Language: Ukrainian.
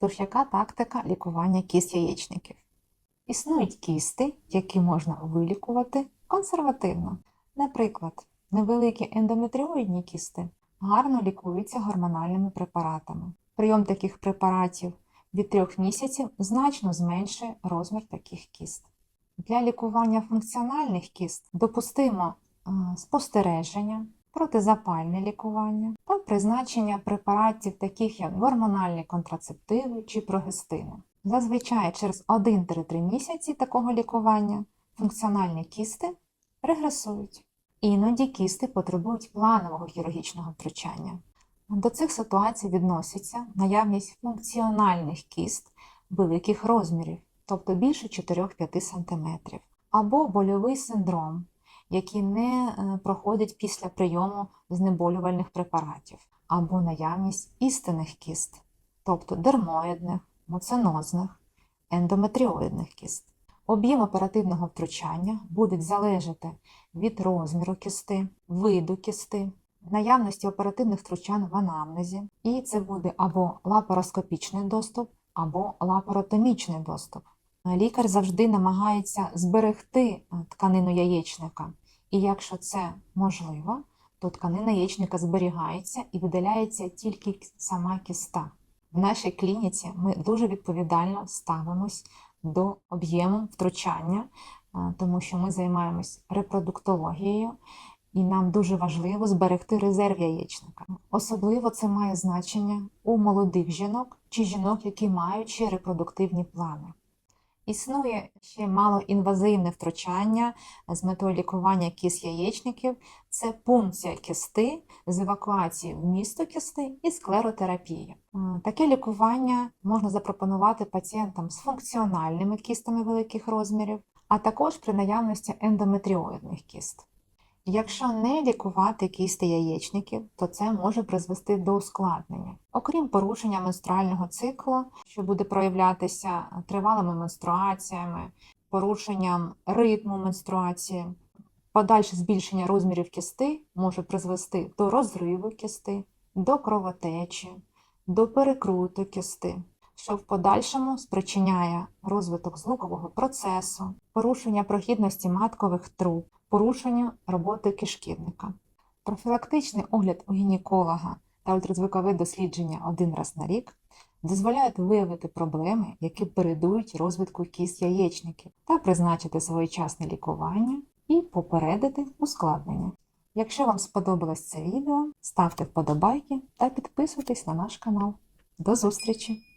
Тож яка тактика лікування кіст яєчників? Існують кісти, які можна вилікувати консервативно. Наприклад, невеликі ендометріоїдні кісти гарно лікуються гормональними препаратами. Прийом таких препаратів від 3 місяців значно зменшує розмір таких кіст. Для лікування функціональних кіст допустимо е, спостереження, протизапальне лікування та призначення препаратів, таких як гормональні контрацептиви чи прогестини. Зазвичай через 1-3 місяці такого лікування функціональні кісти регресують. Іноді кісти потребують планового хірургічного втручання. До цих ситуацій відноситься наявність функціональних кіст великих розмірів, тобто більше 4-5 см, або больовий синдром, який не е, проходить після прийому знеболювальних препаратів, або наявність істинних кіст, тобто дермоїдних, муцинозних, ендометріоїдних кіст. Об'єм оперативного втручання буде залежати від розміру кісти, виду кісти, наявності оперативних втручань в анамнезі, і це буде або лапароскопічний доступ, або лапаротомічний доступ. Лікар завжди намагається зберегти е, тканину яєчника, і якщо це можливо, то тканина яєчника зберігається і видаляється тільки сама кіста. В нашій клініці ми дуже відповідально ставимось до об'єму втручання, е, тому що ми займаємось репродуктологією, і нам дуже важливо зберегти резерв яєчника. Особливо це має значення у молодих жінок чи жінок, які мають ще репродуктивні плани. Існує ще малоінвазивне втручання з метою лікування кіст яєчників це пункція кісти з евакуації вмісту кісти і склеротерапії. Е, Таке лікування можна запропонувати пацієнтам з функціональними кістами великих розмірів, а також при наявності ендометріоїдних кіст. Якщо не лікувати кісти яєчників, то це може призвести до ускладнення. Окрім порушення менструального циклу, що буде проявлятися тривалими менструаціями, порушенням ритму менструації, подальше збільшення розмірів кісти може призвести до розриву кісти, до кровотечі, до перекруту кісти, що в подальшому спричиняє розвиток злукового процесу, порушення прохідності маткових труб, порушення роботи кишківника. Профілактичний огляд у гінеколога та ультразвукове дослідження один раз на рік дозволяють виявити проблеми, які передують розвитку кіст яєчників, та призначити своєчасне лікування і попередити ускладнення. Якщо вам сподобалось це відео, ставте вподобайки та підписуйтесь на наш канал. До зустрічі!